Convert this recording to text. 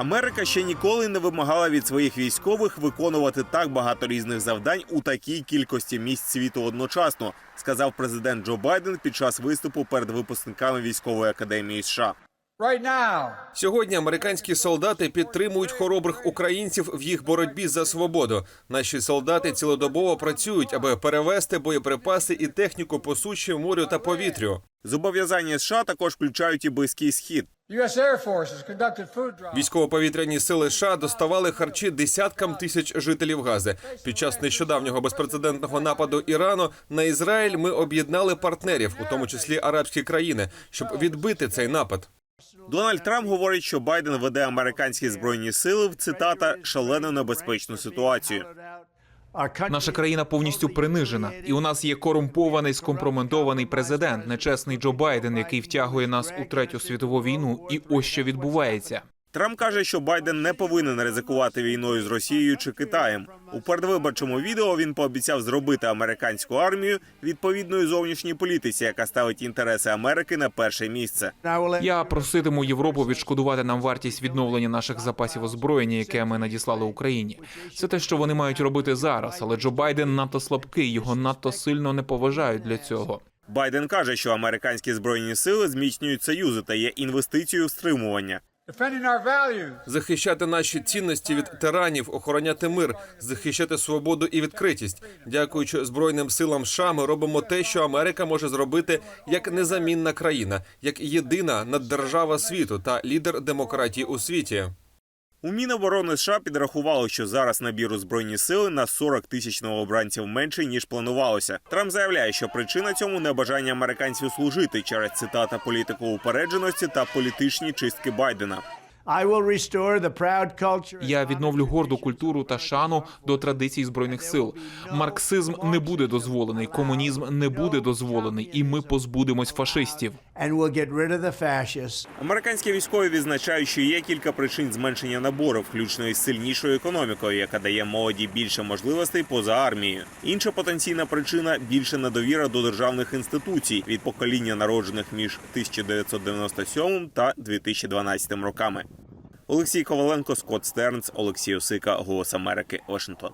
Америка ще ніколи не вимагала від своїх військових виконувати так багато різних завдань у такій кількості місць світу одночасно, сказав президент Джо Байден під час виступу перед випускниками військової академії США. Сьогодні американські солдати підтримують хоробрих українців в їх боротьбі за свободу. Наші солдати цілодобово працюють, аби перевести боєприпаси і техніку по суші, морю та повітрю. Зобов'язання США також включають і близький схід. U.S. Air Force has conducted food drives. Військово-повітряні сили США доставали харчі десяткам тисяч жителів Гази. Під час нещодавнього безпрецедентного нападу Ірану на Ізраїль ми об'єднали партнерів, у тому числі арабські країни, щоб відбити цей напад. Дональд Трамп говорить, що Байден веде американські збройні сили в цитата шалено небезпечну ситуацію. Наша країна повністю принижена, і у нас є корумпований, скомпрометований президент, нечесний Джо Байден, який втягує нас у третю світову війну. І ось що відбувається. Трамп каже, що Байден не повинен ризикувати війною з Росією чи Китаєм. У передвиборчому відео він пообіцяв зробити американську армію відповідною зовнішній політиці, яка ставить інтереси Америки на перше місце. Я проситиму Європу відшкодувати нам вартість відновлення наших запасів озброєння, яке ми надіслали Україні. Це те, що вони мають робити зараз. Але Джо Байден надто слабкий, його надто сильно не поважають для цього. Байден каже, що американські збройні сили зміцнюють союзи та є інвестицією в стримування. Захищати наші цінності від тиранів, охороняти мир, захищати свободу і відкритість. Дякуючи збройним силам США, ми робимо те, що Америка може зробити як незамінна країна, як єдина наддержава світу та лідер демократії у світі. У Міноборони США підрахували, що зараз набір у збройні сили на 40 тисяч новобранців менше ніж планувалося. Трамп заявляє, що причина цьому небажання американців служити через цитата політику упередженості та політичні чистки Байдена. Я відновлю горду культуру та шану до традицій збройних сил. Марксизм не буде дозволений, комунізм не буде дозволений, і ми позбудемось фашистів. And we'll get rid of the fascists. Американські військові відзначають, що є кілька причин зменшення набору, включно із сильнішою економікою, яка дає молоді більше можливостей поза армією. Інша потенційна причина більша недовіра до державних інституцій від покоління народжених між 1997 та 2012 роками. Олексій Коваленко, Скотт Стернс, Олексій Осика, Голос Америки, Вашингтон.